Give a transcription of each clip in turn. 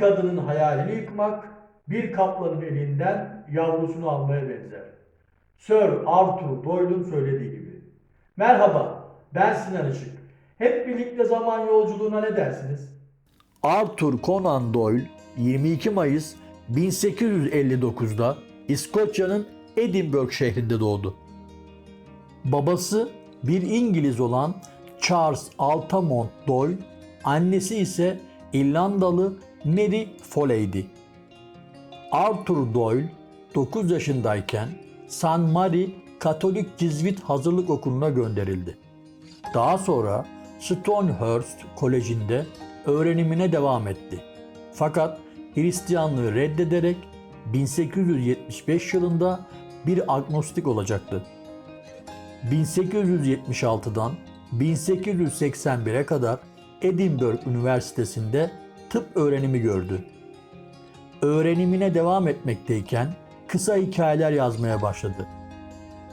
kadının hayalini yıkmak, bir kaplanın elinden yavrusunu almaya benzer. Sir Arthur Doyle'un söylediği gibi. Merhaba, ben Sinan Işık. Hep birlikte zaman yolculuğuna ne dersiniz? Arthur Conan Doyle 22 Mayıs 1859'da İskoçya'nın Edinburgh şehrinde doğdu. Babası bir İngiliz olan Charles Altamont Doyle, annesi ise İrlandalı Mary Foley'di. Arthur Doyle 9 yaşındayken St. Mary Katolik Cizvit Hazırlık Okulu'na gönderildi. Daha sonra Stonehurst Koleji'nde öğrenimine devam etti. Fakat Hristiyanlığı reddederek 1875 yılında bir agnostik olacaktı. 1876'dan 1881'e kadar Edinburgh Üniversitesi'nde tıp öğrenimi gördü. Öğrenimine devam etmekteyken kısa hikayeler yazmaya başladı.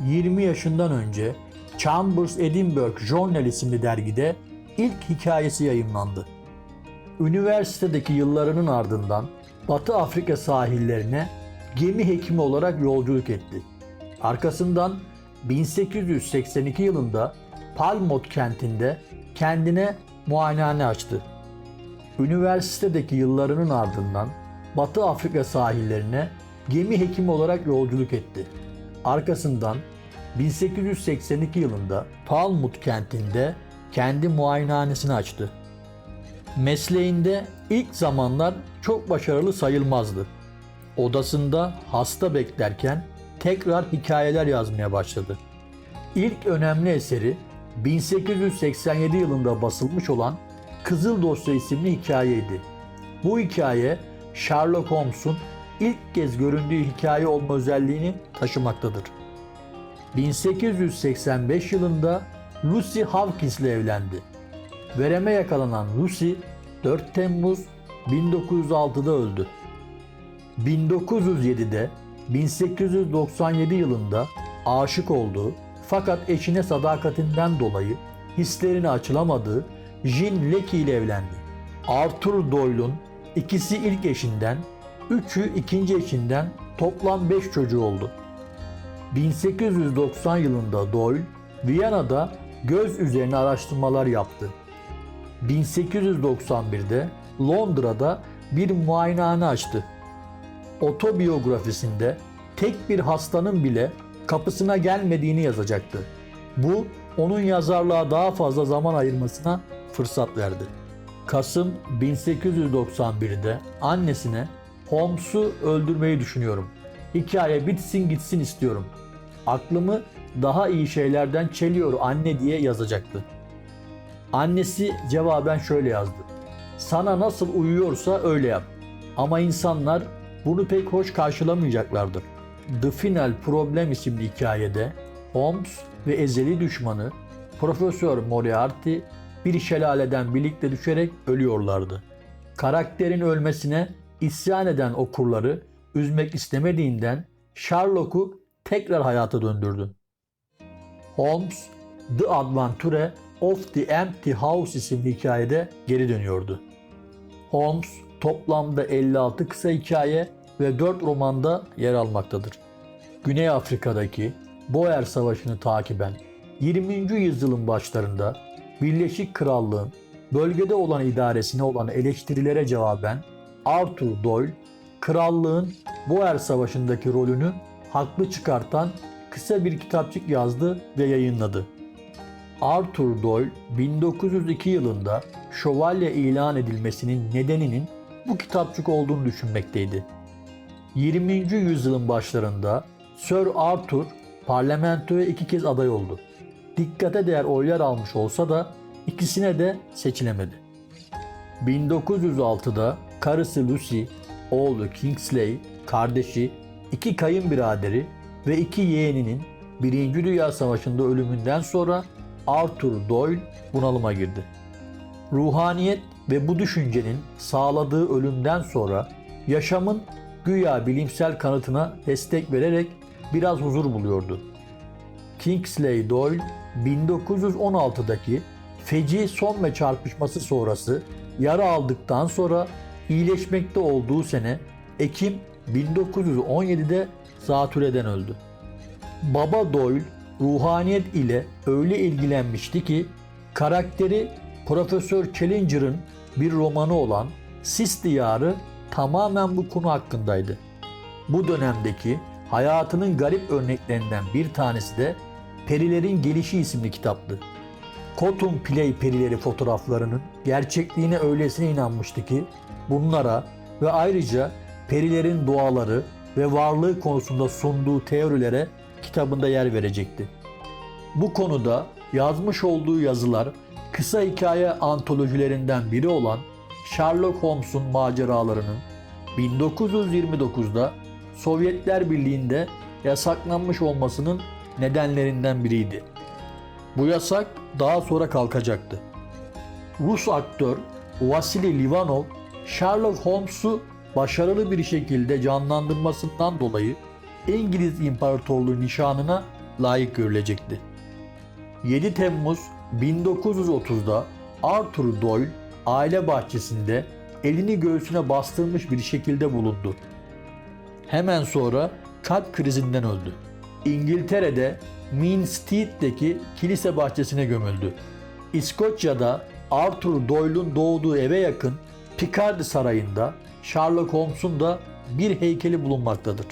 20 yaşından önce Chambers Edinburgh Journal isimli dergide ilk hikayesi yayınlandı. Üniversitedeki yıllarının ardından Batı Afrika sahillerine gemi hekimi olarak yolculuk etti. Arkasından 1882 yılında Palmot kentinde kendine muayenehane açtı. Üniversitedeki yıllarının ardından Batı Afrika sahillerine gemi hekimi olarak yolculuk etti. Arkasından 1882 yılında Palmut kentinde kendi muayenehanesini açtı. Mesleğinde ilk zamanlar çok başarılı sayılmazdı. Odasında hasta beklerken tekrar hikayeler yazmaya başladı. İlk önemli eseri 1887 yılında basılmış olan Kızıl Dosya isimli hikayeydi. Bu hikaye Sherlock Holmes'un ilk kez göründüğü hikaye olma özelliğini taşımaktadır. 1885 yılında Lucy Hawkins ile evlendi. Vereme yakalanan Lucy 4 Temmuz 1906'da öldü. 1907'de 1897 yılında aşık olduğu fakat eşine sadakatinden dolayı hislerini açılamadığı Jean Lecky ile evlendi. Arthur Doyle'un ikisi ilk eşinden, üçü ikinci eşinden toplam 5 çocuğu oldu. 1890 yılında Doyle, Viyana'da göz üzerine araştırmalar yaptı. 1891'de Londra'da bir muayenehane açtı. Otobiyografisinde tek bir hastanın bile kapısına gelmediğini yazacaktı. Bu onun yazarlığa daha fazla zaman ayırmasına fırsat verdi. Kasım 1891'de annesine Holmes'u öldürmeyi düşünüyorum. Hikaye bitsin gitsin istiyorum. Aklımı daha iyi şeylerden çeliyor anne diye yazacaktı. Annesi cevaben şöyle yazdı. Sana nasıl uyuyorsa öyle yap. Ama insanlar bunu pek hoş karşılamayacaklardır. The Final Problem isimli hikayede Holmes ve ezeli düşmanı Profesör Moriarty bir şelaleden birlikte düşerek ölüyorlardı. Karakterin ölmesine isyan eden okurları üzmek istemediğinden Sherlock'u tekrar hayata döndürdü. Holmes, The Adventure of the Empty House isimli hikayede geri dönüyordu. Holmes toplamda 56 kısa hikaye ve 4 romanda yer almaktadır. Güney Afrika'daki Boer Savaşı'nı takiben 20. yüzyılın başlarında Birleşik Krallığın bölgede olan idaresine olan eleştirilere cevaben Arthur Doyle, krallığın Boer Savaşı'ndaki rolünü haklı çıkartan kısa bir kitapçık yazdı ve yayınladı. Arthur Doyle 1902 yılında şövalye ilan edilmesinin nedeninin bu kitapçık olduğunu düşünmekteydi. 20. yüzyılın başlarında Sir Arthur parlamentoya iki kez aday oldu. Dikkate değer oylar almış olsa da ikisine de seçilemedi. 1906'da karısı Lucy, oğlu Kingsley, kardeşi, iki kayınbiraderi ve iki yeğeninin Birinci Dünya Savaşı'nda ölümünden sonra Arthur Doyle bunalıma girdi. Ruhaniyet ve bu düşüncenin sağladığı ölümden sonra yaşamın güya bilimsel kanıtına destek vererek biraz huzur buluyordu. Kingsley Doyle 1916'daki feci son ve çarpışması sonrası yara aldıktan sonra iyileşmekte olduğu sene Ekim 1917'de zatürreden öldü. Baba Doyle ruhaniyet ile öyle ilgilenmişti ki karakteri Profesör Challenger'ın bir romanı olan Sis Diyarı tamamen bu konu hakkındaydı. Bu dönemdeki hayatının garip örneklerinden bir tanesi de Perilerin Gelişi isimli kitaptı. Cotton Play perileri fotoğraflarının gerçekliğine öylesine inanmıştı ki bunlara ve ayrıca perilerin doğaları ve varlığı konusunda sunduğu teorilere kitabında yer verecekti. Bu konuda yazmış olduğu yazılar kısa hikaye antolojilerinden biri olan Sherlock Holmes'un maceralarının 1929'da Sovyetler Birliği'nde yasaklanmış olmasının nedenlerinden biriydi. Bu yasak daha sonra kalkacaktı. Rus aktör Vasily Livanov, Sherlock Holmes'u başarılı bir şekilde canlandırmasından dolayı İngiliz İmparatorluğu nişanına layık görülecekti. 7 Temmuz 1930'da Arthur Doyle aile bahçesinde elini göğsüne bastırmış bir şekilde bulundu. Hemen sonra kalp krizinden öldü. İngiltere'de Minstead'deki kilise bahçesine gömüldü. İskoçya'da Arthur Doyle'un doğduğu eve yakın Picardy Sarayı'nda Sherlock Holmes'un da bir heykeli bulunmaktadır.